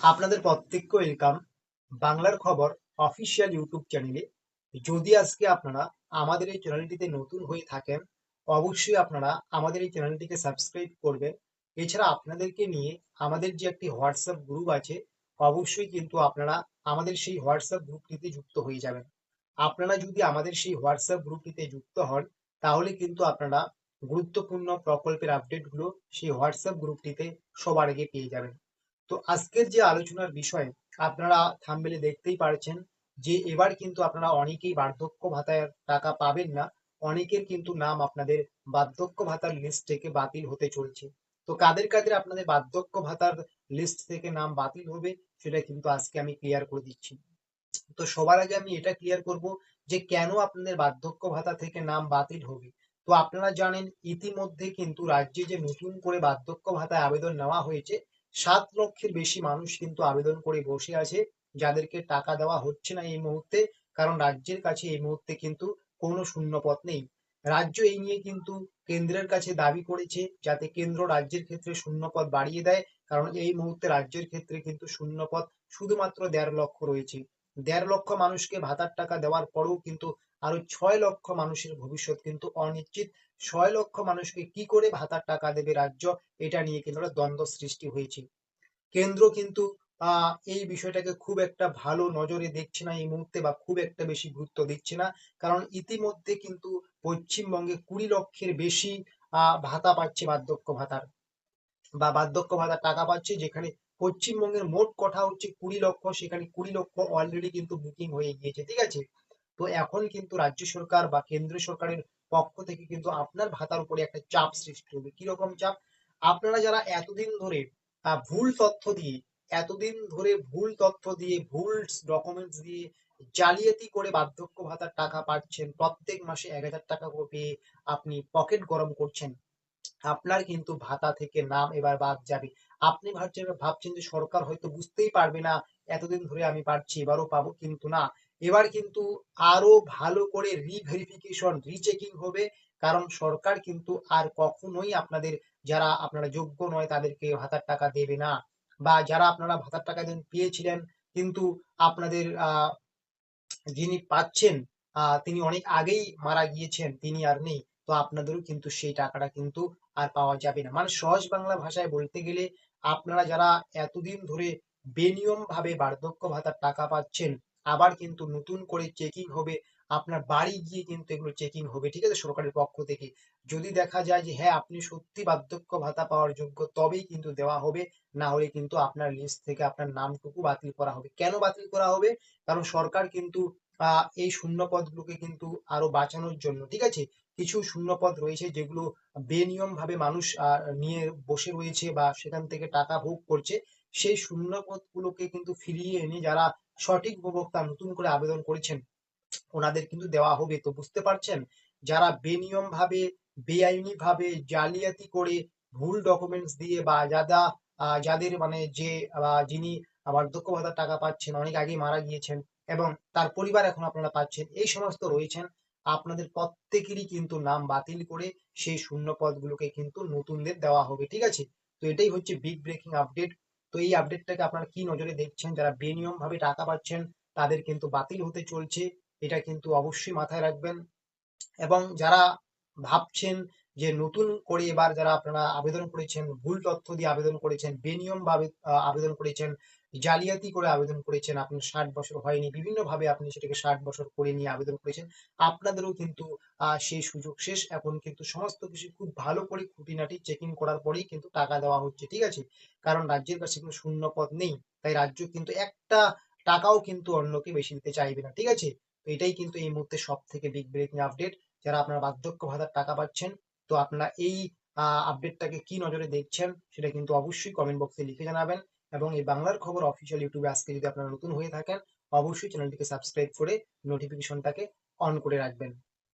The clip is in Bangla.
আপনাদের প্রত্যেককে ওয়েলকাম বাংলার খবর অফিসিয়াল ইউটিউব চ্যানেলে যদি আজকে আপনারা আমাদের এই চ্যানেলটিতে নতুন হয়ে থাকেন, অবশ্যই আপনারা আমাদের এই চ্যানেলটিকে সাবস্ক্রাইব করবেন। এছাড়া আপনাদেরকে নিয়ে আমাদের যে একটি হোয়াটসঅ্যাপ গ্রুপ আছে, অবশ্যই কিন্তু আপনারা আমাদের সেই হোয়াটসঅ্যাপ গ্রুপটিতে যুক্ত হয়ে যাবেন। আপনারা যদি আমাদের সেই হোয়াটসঅ্যাপ গ্রুপটিতে যুক্ত হন, তাহলে কিন্তু আপনারা গুরুত্বপূর্ণ প্রকল্পের আপডেটগুলো সেই হোয়াটসঅ্যাপ গ্রুপটিতে সবার আগে পেয়ে যাবেন। তো আজকের যে আলোচনার বিষয়, আপনারা থাম্বেলে দেখতেই পারছেন যে এবার কিন্তু আপনারা অনেকেই বার্ধক্য ভাতার টাকা পাবেন না, অনেকের কিন্তু নাম আপনাদের বার্ধক্য ভাতার লিস্ট থেকে বাতিল হতে চলছে। তো কাদের কাদের আপনাদের বার্ধক্য ভাতার লিস্ট থেকে নাম বাতিল হবে, সেটা কিন্তু আজকে আমি ক্লিয়ার করে দিচ্ছি। তো সবার আগে আমি এটা ক্লিয়ার করব যে কেন আপনাদের বার্ধক্য ভাতা থেকে নাম বাতিল হবে। তো আপনারা জানেন, ইতিমধ্যে কিন্তু রাজ্যে যে নতুন করে বার্ধক্য ভাতায় আবেদন নেওয়া হয়েছে সাত লক্ষের বেশি মানুষ কিন্তু আবেদন করে বসে আছে। যাদেরকে টাকা দেওয়া হচ্ছে না এই মুহূর্তে, কারণ রাজ্যের কাছে এই মুহূর্তে কিন্তু কোনো শূন্যপথ নেই। রাজ্য এই নিয়ে কিন্তু কেন্দ্রের কাছে দাবি করেছে, যাতে কেন্দ্র রাজ্যের ক্ষেত্রে শূন্যপদ বাড়িয়ে দেয়, কারণ এই মুহূর্তে রাজ্যের ক্ষেত্রে কিন্তু শূন্যপদ শুধুমাত্র দেড় লক্ষ রয়েছে। দেড় লক্ষ মানুষকে ভাতার টাকা দেওয়ার পরেও কিন্তু আরও ছয় লক্ষ মানুষের ভবিষ্যৎ কিন্তু অনিশ্চিত। ছয় লক্ষ মানুষকে কি করে ভাতার টাকা দেবে রাজ্য, এটা নিয়ে কিন্তু দ্বন্দ্ব সৃষ্টি হয়েছে। কেন্দ্র কিন্তু এই বিষয়টাকে খুব একটা ভালো নজরে দেখছে না এই মুহূর্তে বা খুব একটা বেশি গুরুত্ব দিচ্ছে না। কারণ ইতিমধ্যে কিন্তু পশ্চিমবঙ্গে কুড়ি লক্ষের বেশি ভাতা পাচ্ছে বার্ধক্য ভাতার। বা বার্ধক্য ভাতার টাকা পাচ্ছে, যেখানে পশ্চিমবঙ্গের মোট কথা হচ্ছে কুড়ি লক্ষ, সেখানে কুড়ি লক্ষ অলরেডি কিন্তু বুকিং হয়ে গিয়েছে, ঠিক আছে? তো এখন কিন্তু রাজ্য সরকার বা কেন্দ্র সরকারের পক্ষ থেকে কিন্তু আপনার ভাতার উপরে একটা চাপ সৃষ্টি হবে। কীরকম চাপ? আপনারা যারা এতদিন ধরে ভুল তথ্য দিয়ে, এতদিন ধরে ভুল তথ্য দিয়ে, ভুল ডকুমেন্টস দিয়ে জালিয়াতি করে বার্ধক্য ভাতার টাকা পাচ্ছেন, প্রত্যেক মাসে এক হাজার টাকা করে আপনি পকেট গরম করছেন আপনার কিন্তু ভাতা থেকে নাম এবার বাদ যাবে। আপনি ভাবছেন ভাবছেন যে সরকার হয়তো বুঝতেই পারবে না, এতদিন ধরে আমি পাচ্ছি এবারও পাবো কিন্তু না। এবার কিন্তু আরও ভালো করে রিভেরিফিকেশন রিচেকিং হবে, কারণ সরকার কিন্তু আর কখনোই আপনাদের, যারা আপনারা যোগ্য নয়, তাদেরকে ভাতার টাকা দেবে না। বা যারা আপনারা ভাতার টাকা দিন, পেয়েছিলেন, কিন্তু আপনাদের যিনি পাচ্ছেন তিনি অনেক আগেই মারা গিয়েছেন, তিনি আর নেই। তো আপনাদেরও কিন্তু সেই টাকাটা কিন্তু আর পাওয়া যাবে না। মানে সহজ বাংলা ভাষায় বলতে গেলে আপনারা যারা এতদিন ধরে বেনিয়ম ভাবে বার্ধক্য ভাতার টাকা পাচ্ছেন, আবার কিন্তু নতুন করে চেকিং হবে, আপনার বাড়ি গিয়ে কিন্তু এগুলো চেকিং হবে, ঠিক আছে? সরকারের পক্ষ থেকে। যদি দেখা যায় যে হ্যাঁ আপনি সত্যি বার্ধক্য ভাতা পাওয়ার যোগ্য, তবেই কিন্তু দেওয়া হবে, না হলে কিন্তু আপনার লিস্ট থেকে আপনার নামটুকু বাতিল করা হবে। কেন বাতিল করা হবে? কারণ সরকার কিন্তু এই শূন্য পদগুলোকে কিন্তু আরও বাঁচানোর জন্য ঠিক আছে? কিছু শূন্য পদ রয়েছে যেগুলো বেনিয়ম ভাবে মানুষ নিয়ে বসে রয়েছে বা সেখান থেকে টাকা ভোগ করছে। সেই শূন্য পদগুলোকে কিন্তু ফিরিয়ে এনে যারা সঠিক উপভোক্তা নতুন করে আবেদন করেছেন ওনাদের কিন্তু দেওয়া হবে। তো বুঝতে পারছেন? যারা বেনিয়ম ভাবে বেআইনি ভাবে জালিয়াতি করে ভুল ডকুমেন্টস দিয়ে বা আহ, যাদের মানে যে যিনি বার্ধক্য ভাতার টাকা পাচ্ছেন অনেক আগেই মারা গিয়েছেন এবং তার পরিবার এখন আপনারা পাচ্ছেন। এই সমস্ত রয়েছেন। আপনাদের প্রত্যেকেরই কিন্তু নাম বাতিল করে সেই শূন্য পদগুলোকে কিন্তু নতুনদের দেওয়া হবে, ঠিক আছে? তো এটাই হচ্ছে বিগ ব্রেকিং আপডেট তো এই আপডেটটাকে আপনারা কি নজরে দেখছেন? যারা বেনিয়ম ভাবে টাকা পাচ্ছেন, তাদের কিন্তু বাতিল হতে চলছে। এটা কিন্তু অবশ্যই মাথায় রাখবেন। এবং যারা ভাবছেন যে নতুন করে এবার যারা আপনারা আবেদন করেছেন, ভুল তথ্য দিয়ে আবেদন করেছেন বেনিয়ম ভাবে আবেদন করেছেন জালিয়াতি করে আবেদন করেছেন, আপনার ষাট বছর হয়নি বিভিন্ন ভাবে আপনি সেটাকে ষাট বছর করে নিয়ে আবেদন করেছেন, আপনাদেরও কিন্তু সেই সুযোগ শেষ, এখন কিন্তু সমস্ত কিছু খুব ভালো করে খুঁটিনাটি চেকিং করার পরেই কিন্তু টাকা দেওয়া হচ্ছে, ঠিক আছে? কারণ রাজ্যের কাছে কোনো শূন্য পদ নেই, তাই রাজ্য কিন্তু একটা টাকাও কিন্তু অন্যকে বেশি দিতে চাইবে না, ঠিক আছে? তো এটাই কিন্তু এই মুহূর্তে সব থেকে বিগ ব্রেকিং আপডেট যারা আপনারা বার্ধক্য ভাতার টাকা পাচ্ছেন, তো আপনারা এই আপডেটটাকে কি নজরে দেখছেন সেটা কিন্তু অবশ্যই কমেন্ট বক্সে লিখে জানাবেন এবং এই বাংলার খবর অফিসিয়াল ইউটিউবে আজকে যদি আপনারা নতুন হয়ে থাকেন, অবশ্যই চ্যানেলটিকে সাবস্ক্রাইব করে নোটিফিকেশনটাকে অন করে রাখবেন।